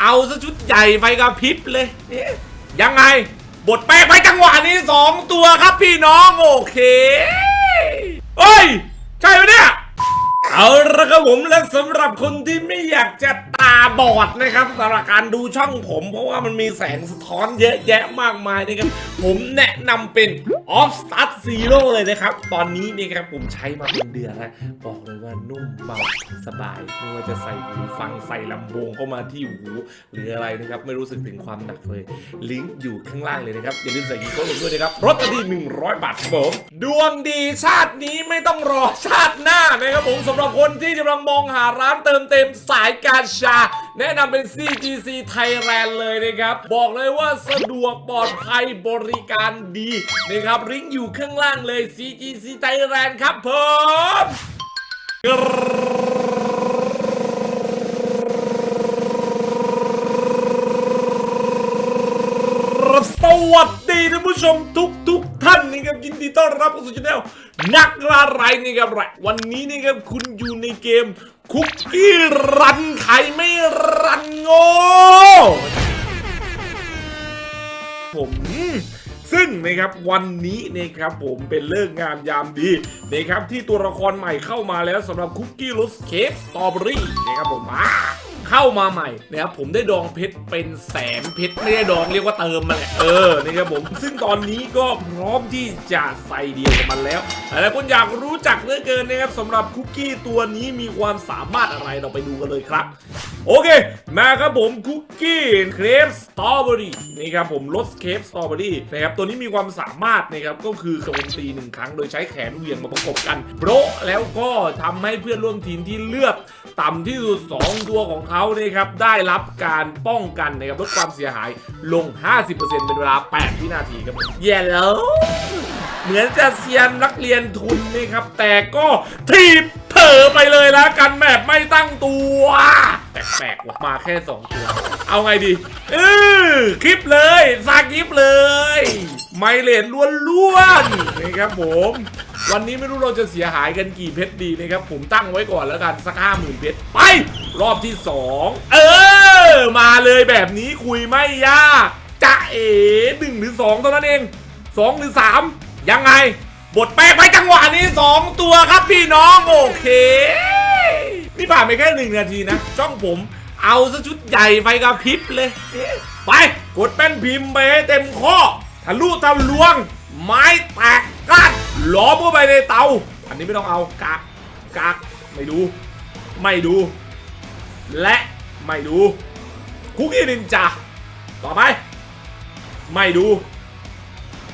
เอาซะชุดใหญ่ไฟกระพริบเลยยังไง บทแป้งไปจังหวะนี้สองตัวครับพี่น้อง โอเคเฮ้ย ใช่ไหมเนี่ย เอาละครับผมและสำหรับคนที่ไม่อยากจะตาบอดนะครับสำหรับการดูช่องผม เพราะว่ามันมีแสงสะท้อนเยอะแยะมากมายนะครับผมแนะนำเป็น Off Start Zero เลยนะครับ ตอนนี้นี่ครับผมใช้มาเป็นเดือนแล้วบอกเลยว่านุ่มเบาสบายไม่ว่าจะใส่หูฟังใส่ลำโพงเข้ามาที่หูหรืออะไรนะครับ ไม่รู้สึกถึงความหนักเลย ลิงก์อยู่ข้างล่างเลยนะครับ อย่าลืมใส่กีโก้ลงด้วยนะครับรถที่100บาทครับผมดวงดีชาตินี้ไม่ต้องรอชาติหน้านะครับผมสำหรับคนที่กำลังมองหาร้านเติมเต็มสายการชา แนะนำเป็น CGC Thailand เลยนะครับ บอกเลยว่าสะดวกปลอดภัยบริการดีนะครับลิงก์อยู่ข้างล่างเลย CGC Thailand ครับผม ส วัสดีท่านผู้ชมทุกทุกๆท่านนะครับยินดีต้อนรับเข้าสู่ช่องนักล่าไรนี่ครับไรวันนี้นี่ครับคุณอยู่ในเกม คุกกี้รันใครไม่รันโง่ผมซึ่งนะครับวันนี้นะครับผมเป็นเลิกงามยามดีนะครับที่ตัวละครใหม่เข้ามาแล้วสำหรับคุกกี้รสเค้กสตรอเบอรี่นะครับผมอ่า เข้ามาใหม่นะครับผมได้ดองเพชรเป็นแสนเพชรไม่ได้ดองเรียกว่าเติมมาแหละเออนี่ครับผม ซึ่งตอนนี้ก็พร้อมที่จะใส่เดียวกับมันแล้วหลายคนอยากรู้จักเหลือเกินนะครับสำหรับคุกกี้ตัวนี้มีความสามารถอะไรเราไปดูกันเลยครับ โอเค มาครับผมคุกกี้เครปสตรอเบอรี่นี่ครับผมรสเครปสตรอเบอรี่นะครับตัวนี้มีความสามารถนะครับก็คือโจมตีหนึ่งครั้งโดยใช้แขนเหวี่ยงมาประกบกันโบรแล้วก็ทำให้เพื่อนร่วมทีมที่เลือดต่ำที่สุด2ตัวของเขาานะครับได้รับการป้องกันนะครับลดความเสียหายลง 50%เป็นเวลา 8 วินาทีครับแย่แล้วเหมือนจะเซียนนักเรียนทุนนะครับ แต่ก็ทีบเผลอไปเลยแล้วกันแบบไม่ตั้งตัวแปลกๆว่ะมาแค่ 2 ตัว เอาไงดีเออคลิปเลยสาคลิปเลย ไมเลนล้วนๆนะครับผม วันนี้ไม่รู้เราจะเสียหายกันกี่เพชรดีนะครับ ผมตั้งไว้ก่อนแล้วกันสักห้าหมื่นเพชรไป รอบที่สองเออ มาเลยแบบนี้คุยไม่ยากจะเอ๋หนึ่งหรือสองเท่านั้นเองสองหรือสามยังไง บทแป้งไปจังหวะนี้สองตัวครับพี่น้องโอเค นี่ผ่านไปแค่หนึ่งนาทีนะช่องผมเอาซะชุดใหญ่ไฟกระพริบเลย ไปกดแป้นพิมพ์ไปให้เต็มข้อทะลุทะลวง ไม้แตกก้าน ล้อมเข้าไปในเตา อันนี้ไม่ต้องเอากากกากไม่ดู ไม่ดู และไม่ดู คุกกี้นินจาต่อไป ไม่ดู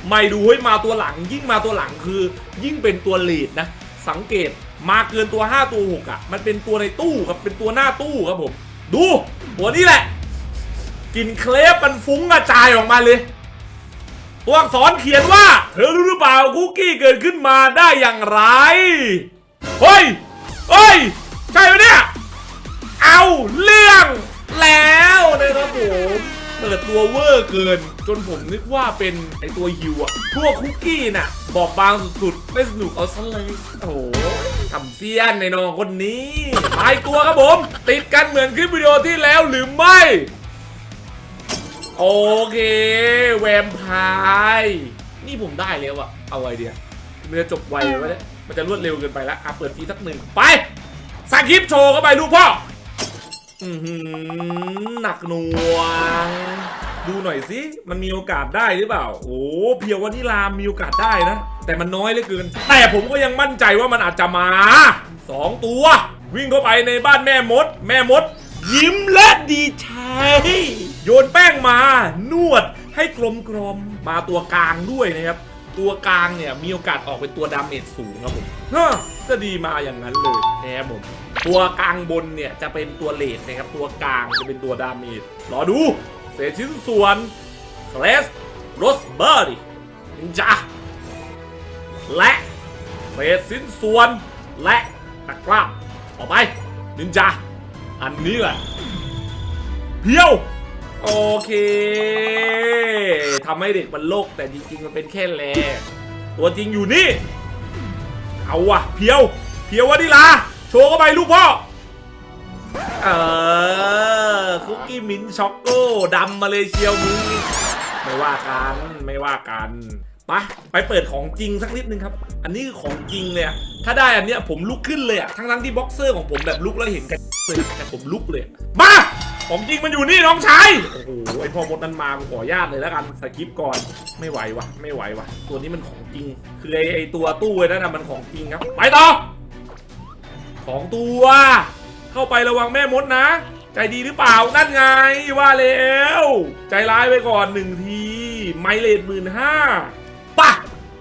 ไม่ดูเฮ้ยมาตัวหลัง ยิ่งมาตัวหลังคือ ยิ่งเป็นตัวลีดนะ สังเกตมาเกินตัว 5 ตัว 6 อะ มันเป็นตัวในตู้ครับ เป็นตัวหน้าตู้ครับผม ดูตัวนี้แหละกลินเคลปมันฟุ้งกระจายออกมาเลย ตัวอักษรเขียนว่า เธอรู้หรือเปล่าคุกกี้เกิดขึ้นมาได้อย่างไร เฮ้ย เฮ้ย ใช่ไหมเนี่ย เอาเรื่องแล้วนะครับผมเปิดตัวเวอร์เกิน จนผมนึกว่าเป็นไอตัวฮิวอะพวกคุกกี้น่ะ บอกบางสุดๆ ไม่สนุกเอาซะเลย โอ้โหทำเซียนในน้องคนนี้ตายตัวครับผม ติดกันเหมือนคลิปวิดีโอที่แล้วหรือไม่ โอเค แวมไพร์นี่ผมได้แล้วอะเอาไอเดียมันจะจบไวเลยวะเนี่ยมันจะรวดเร็วเกินไปแล้วอะเปิดฟีสักหนึ่งไปสาคลิปโชว์เข้าไปลูกพ่ออือหือหนักหน่วงดูหน่อยสิมันมีโอกาสได้หรือเปล่า โอ้เพียววานิลามีโอกาสได้นะ แต่มันน้อยเหลือเกิน แต่ผมก็ยังมั่นใจว่ามันอาจจะมาสองตัว วิ่งเข้าไปในบ้านแม่มด แม่มด ยิ้มและดีใจ โยนแป้งมานวดให้กลมกลมๆมาตัวกลางด้วยนะครับ ตัวกลางเนี่ยมีโอกาสออกเป็นตัวดาเมจสูงครับผมฮะจะดีมาอย่างนั้นเลยแท้ผมตัวกลางบนเนี่ยจะเป็นตัวเลดนะครับ ตัวกลางจะเป็นตัวดาเมจรอดูเศษชิ้นส่วนเคลสโรสเบอร์รี่นินจาและเศษชิ้นส่วนและตะกร้าต่อไปนินจาอันนี้แหละเพียว โอเคทำให้เด็กมันโลกแต่จริงๆมันเป็นแค่แลตัวจริงอยู่นี่ เอาวะเพียว เพียววานิลา โชว์เข้าไปลูกพ่อ เออ คุกกี้มิ้นช็อกโก้ดำมาเลยเชียวมึงไม่ว่ากันไม่ว่ากันไปไปเปิดของจริงสักนิดนึงครับ อันนี้คือของจริงเลยอะถ้าได้อันเนี้ยผมลุกขึ้นเลยอะทั้งทั้งที่บ็อกเซอร์ของผมแบบลุกแล้วเห็นกันเลยแต่ผมลุกเลย มา ของจริงมันอยู่นี่น้องชาย โอ้โห ไอพ่อมดนั้นมาขออนุญาตเลยแล้วกันสกิปก่อน ไม่ไหววะไม่ไหววะตัวนี้มันของจริง คือไอไอตัวตู้ไอ้นั่นน่ะมันของจริงครับ ไปต่อสองตัว เข้าไประวังแม่มดนะ ใจดีหรือเปล่า นั่นไงว่าแล้ว ใจร้ายไปก่อนหนึ่งที ไมเลดหมื่นห้าปะ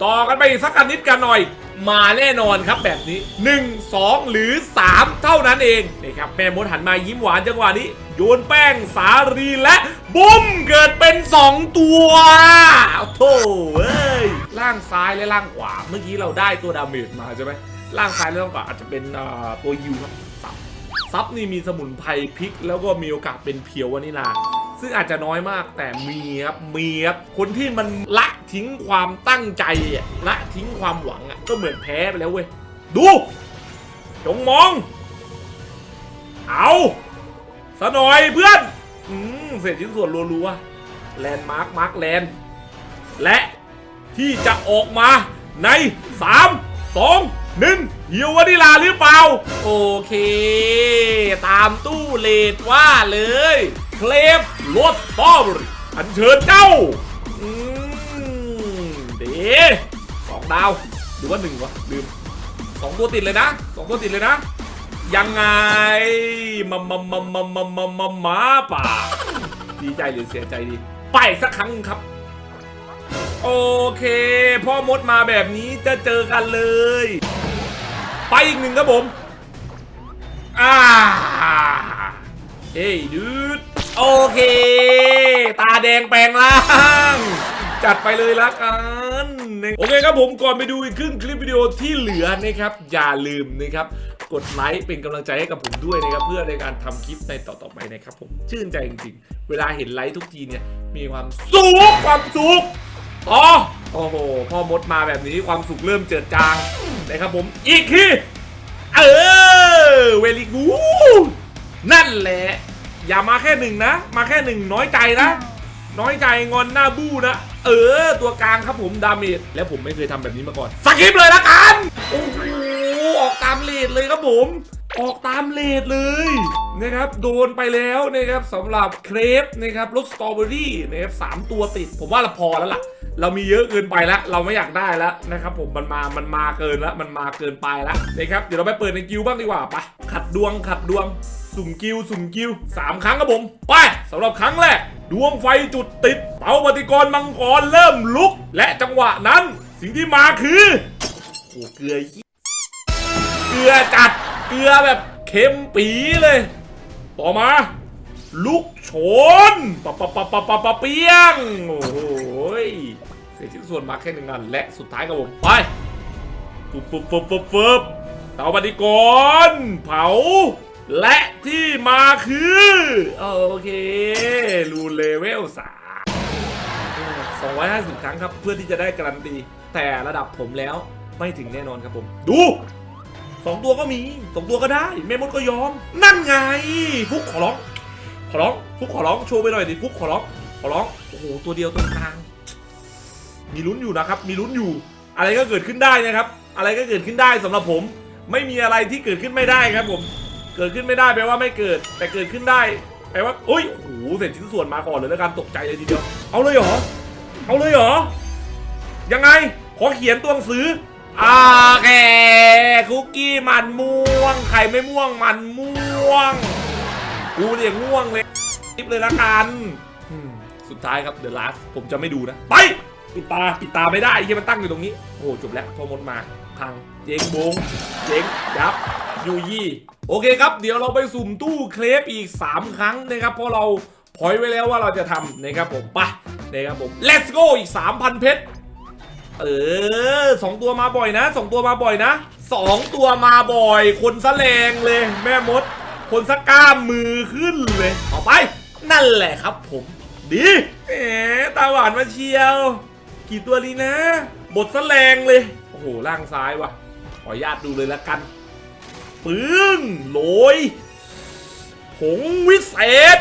ต่อกันไปสักกันนิดกันหน่อย มาแน่นอนครับแบบนี้ 1 2 หรือ 3 เท่านั้นเองนี่ครับแม่มดหันมายิ้มหวานจังหวะนี้ โยนแป้งสาลีและบุ้มเกิดเป็น 2 ตัวโธ่เอ้ยล่างซ้ายและล่างขวาเมื่อกี้เราได้ตัวดาเมจมาใช่ไหมล่างซ้ายและล่างขวาอาจจะเป็นตัวยูครับซับซับนี่มีสมุนไพรพริก แล้วก็มีโอกาสเป็นเพียววานิลา ซึ่งอาจจะน้อยมากแต่มีครับมีครับคนที่มันละทิ้งความตั้งใจอะละทิ้งความหวังอะก็เหมือนแพ้ไปแล้วเว้ยดูจงมอง เอาสะหน่อยเพื่อนอืมเศษชิ้นส่วนรัวๆแลนด์มาร์คมาร์คแลนด์และที่จะออกมาใน 3 2 1เฮียววานิลาหรือเปล่า โอเค ตามตู้เลดว่าเลย ลฟรสสตอบรี่อันเชิญเจ้าอืมเดสองดาวหรือว่าหนึ่งวะลืมสองตัวติดเลยนะสองตัวติดเลยนะ ยังไงมามามามามามามามาป่าดีใจหรือเสียใจดี ไปสักครั้งครับ โอเค พ่อมดมาแบบนี้จะเจอกันเลย ไปอีกหนึ่งครับผมอ่าเฮ้ยดูด โอเค ตาแดงแปลงร่าง จัดไปเลยละกันโอเคครับผมก่อนไปดูอีกครึ่งคลิปวิดีโอที่เหลือนะครับ อย่าลืมนะครับกดไลค์เป็นกำลังใจให้กับผมด้วยนะครับ เพื่อในการทำคลิปในต่อๆไปนะครับผมชื่นใจจริงๆ เวลาเห็นไลค์ทุกทีเนี่ย มีความสุขความสุขอ๋อโอ้โหพ่อมดมาแบบนี้ความสุขเริ่มเจิดจางนะครับผมอีกทีเออเวลีกูนั่นแหละ อย่ามาแค่หนึ่งนะ มาแค่หนึ่งน้อยใจนะ น้อยใจงอนหน้าบู้นะ เออ ตัวกลางครับผมดาเมจแล้วผมไม่เคยทำแบบนี้มาก่อนสกิปเลยละกันโอ้โหออกตามเลดเลยครับผม ออกตามเลดเลยนะครับโดนไปแล้วนะครับสำหรับเครปนะครับรสสตรอเบอรี่นะครับสามตัวติด ผมว่าเราพอแล้วล่ะเรามีเยอะเกินไปแล้ว เราไม่อยากได้แล้วนะครับผมมันมา มันมาเกินแล้ว มันมาเกินไปแล้วนะครับ เดี๋ยวเราไปเปิดในกิวบ้างดีกว่าไปขัดดวงขัดดวง สุ่มกิวสุ่มกิวสามครั้งครับผม ไปสำหรับครั้งแรกดวงไฟจุดติดเตาปฏิกรณ์มังกรเริ่มลุก และจังหวะนั้น สิ่งที่มาคือโอ้เกลือเกลือจัดเกลือแบบเค็มปีเลย ต่อมาลูกโชนปะปะปะปะปะปะเปียงโอ้โหยเศษชิ้นส่วนมาแค่หนึ่งอันและสุดท้ายครับผมไปฟึบฟึบฟึบฟึบฟึบเตาปฏิกรณ์เผา และที่มาคือโอเครูเลเวลสาม250ครั้งครับ เพื่อที่จะได้การันตี แต่ระดับผมแล้วไม่ถึงแน่นอนครับผม ดูสองตัวก็มีสองตัวก็ได้แม่มดก็ยอม นั่นไง ฟุกขอร้อง ขอร้อง ฟุกขอร้อง โชว์ไปหน่อยดิฟุกขอร้อง ขอร้อง โอ้โห ตัวเดียวตรงกลาง มีลุ้นอยู่นะครับ มีลุ้นอยู่ อะไรก็เกิดขึ้นได้นะครับ อะไรก็เกิดขึ้นได้สำหรับผม ไม่มีอะไรที่เกิดขึ้นไม่ได้ครับผม เกิดขึ้นไม่ได้แปลว่าไม่เกิด แต่เกิดขึ้นได้แปลว่าเฮ้ยโอ้โหเสร็จชิ้นส่วนมาก่อนเลยแล้วกันตกใจเลยทีเดียว เอาเลยเหรอ เอาเลยเหรอ ยังไง ขอเขียนตัวหนังสืออ่าแกคุกกี้มันม่วง ใครไม่ม่วงมันม่วง กูเนี่ยง่วงเลยคลิปเลยละกันอืมสุดท้ายครับ The Last ผมจะไม่ดูนะ ไปปิดตาปิดตาไม่ได้ที่มันตั้งอยู่ตรงนี้ โอ้จบแล้วพอมดมา พัง เจ๊งบงเจ๊งยับยูยี่ โอเคครับ เดี๋ยวเราไปสุ่มตู้เคลปอีก 3 ครั้งนะครับ เพราะเราพอยไว้แล้วว่าเราจะทำนะครับผมไปนะครับผม let's go อีก 3,000 เพชร เออสองตัวมาบ่อยนะสองตัวมาบ่อยนะสองตัวมาบ่อย คนสะแลงเลย แม่มด คนสะกล้ามมือขึ้นเลยต่อไป นั่นแหละครับผม ดีแหมตาหวานมาเชียว กี่ตัวดีนะ บทสะแลงเลย โอ้โหล่างซ้ายว่ะ ขออนุญาตดูเลยละกัน ปึ้งโหลยผงวิเศษ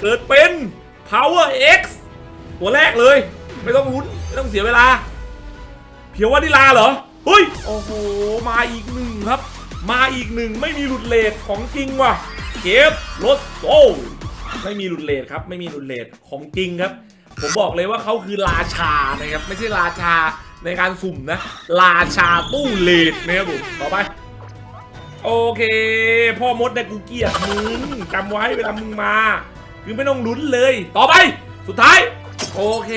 เกิดเป็น Power X ตัวแรกเลย ไม่ต้องลุ้น ไม่ต้องเสียเวลา เพียววานิลาเหรอ เฮ้ย โอ้โห มาอีกหนึ่งครับ มาอีกหนึ่งไม่มีหลุดเลทของจริงว่ะ เก็บรถโอ้ไม่มีหลุดเลทครับ ไม่มีหลุดเลทของจริงครับ ผมบอกเลยว่าเขาคือราชานะครับ ไม่ใช่ราชาในการสุ่มนะ ราชาตู้เลทนะครับผม ต่อไป โอเค พ่อมดเนี่ยกูเกลียดมึงจำไว้เวลามึงมา คือไม่ต้องลุ้นเลย ต่อไป สุดท้าย โอเค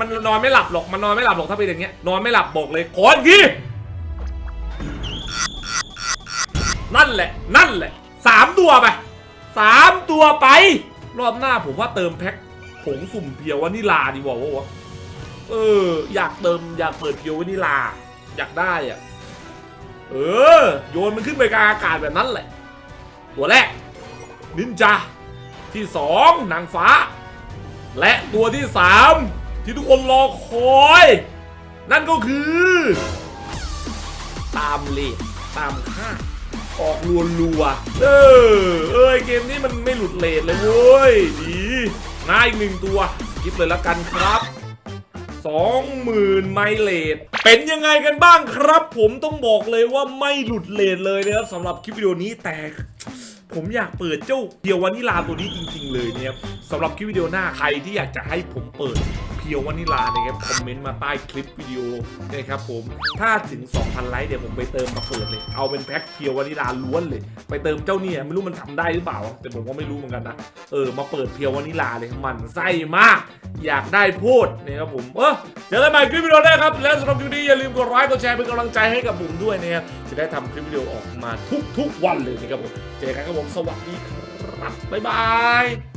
มันนอนไม่หลับหรอก มันนอนไม่หลับหรอกถ้าเป็นอย่างเงี้ย นอนไม่หลับบอกเลยขออีกทีนั่นแหละ นั่นแหละสามตัวไปสามตัวไป รอบหน้าผมว่าเติมแพ็คผงสุ่มเพียววานิลาดีกว่าวะวะเออ อยากเติมอยากเปิดเพียววานิลา อยากได้อะ เออ โยนมันขึ้นไปกลางอากาศแบบนั้นแหละ ตัวแรก นินจา ที่สองนางฟ้า และตัวที่สามที่ทุกคนรอคอย นั่นก็คือ ตามเลทตามค่าออกรัวรัว เออ เอ้ยเกมนี้มันไม่หลุดเลทเลยเว้ย ดีง่ายหนึ่งตัวคิดเลยละกันครับ 20,000 ไมเลทเป็นยังไงกันบ้างครับ ผมต้องบอกเลยว่าไม่หลุดเลทเลยนะครับสำหรับคลิปวิดีโอนี้แต่ผมอยากเปิดเจ้าเดียววานิลาตัวนี้จริง ๆ เลยเนี่ยสำหรับคลิปวิดีโอหน้าใครที่อยากจะให้ผมเปิด พียววานิลานะครับคอมเมนต์มาใต้คลิปวิดีโอนะครับผมถ้าถึง 2,000 ไลค์เดี๋ยวผมไปเติมมาเปิดเลย เอาเป็นแพ็คเพียววานิลาล้วนเลย ไปเติมเจ้าเนี่ยไม่รู้มันทำได้หรือเปล่า แต่ผมก็ไม่รู้เหมือนกันนะเออมาเปิดเพียววานิลาเลยมันไส้มาก อยากได้พูดนะครับผมเออเจอกันใหม่คลิปวิดีโอหน้าครับและสำหรับคลิปนี้อย่าลืมกดไลค์กดแชร์เป็นกำลังใจให้กับผมด้วยนะครับจะได้ทำคลิปวิดีโอออกมาทุกๆวันเลยนะครับผมเจอกันครับผมสวัสดีครับบ๊ายบาย